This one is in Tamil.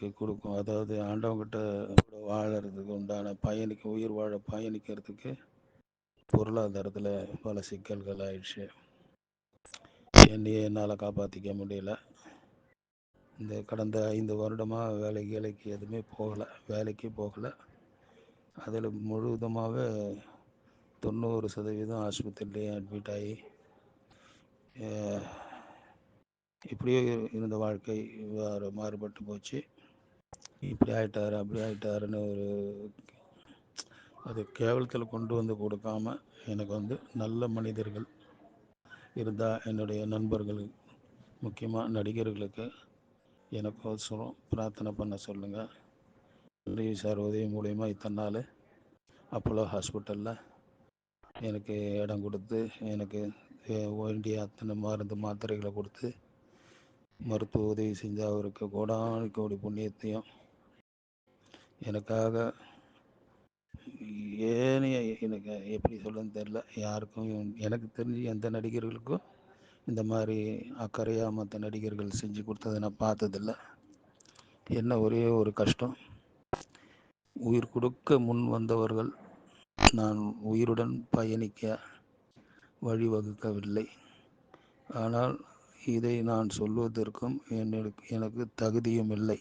எனக்கு கொடுக்கும். அதாவது ஆண்டவங்கிட்ட வாழறதுக்கு உண்டான பயணிக்க உயிர் வாழ பயணிக்கிறதுக்கு பொருளாதாரத்தில் பல சிக்கல்கள் ஆயிடுச்சு. என்னையே என்னால் காப்பாற்றிக்க முடியல. இந்த கடந்த ஐந்து வருடமாக வேலை வேலைக்கு எதுவுமே போகலை வேலைக்கு போகலை. அதில் முழுவதுமாகவே தொண்ணூறு சதவீதம் ஆஸ்பத்திரிலேயே அட்மிட் ஆகி இப்படியே இருந்த வாழ்க்கை வேறு மாறுபட்டு போச்சு. இப்படி ஆயிட்டாரு அப்படி ஆயிட்டாருன்னு ஒரு அது கேவலத்தில் கொண்டு வந்து கொடுக்காம எனக்கு வந்து நல்ல மனிதர்கள் இருந்தால் என்னுடைய நண்பர்கள் முக்கியமாக நடிகர்களுக்கு எனக்கோசரம் பிரார்த்தனை பண்ண சொல்லுங்கள் உதவி சார். உதவி மூலயமா இத்தனை நாள் அப்போலோ ஹாஸ்பிட்டலில் எனக்கு இடம் கொடுத்து எனக்கு வேண்டிய அத்தனை மருந்து மாத்திரைகளை கொடுத்து மருத்துவ உதவி செஞ்ச அவருக்கு கோடானு கோடி புண்ணியத்தையும் எனக்காக ஏனைய எனக்கு எப்படி சொல்லுன்னு தெரில யாருக்கும் எனக்கு தெரிஞ்சு எந்த நடிகர்களுக்கும் இந்த மாதிரி அக்கறையாக மற்ற நடிகர்கள் செஞ்சு கொடுத்ததை நான் பார்த்ததில்ல. என்ன ஒரே ஒரு கஷ்டம். உயிர் கொடுக்க முன் வந்தவர்கள் நான் உயிருடன் பயணிக்க வழிவகுக்கவில்லை ஆனால் இதை நான் சொல்வதற்கும் எனக்கு எனக்கு தகுதியும் இல்லை.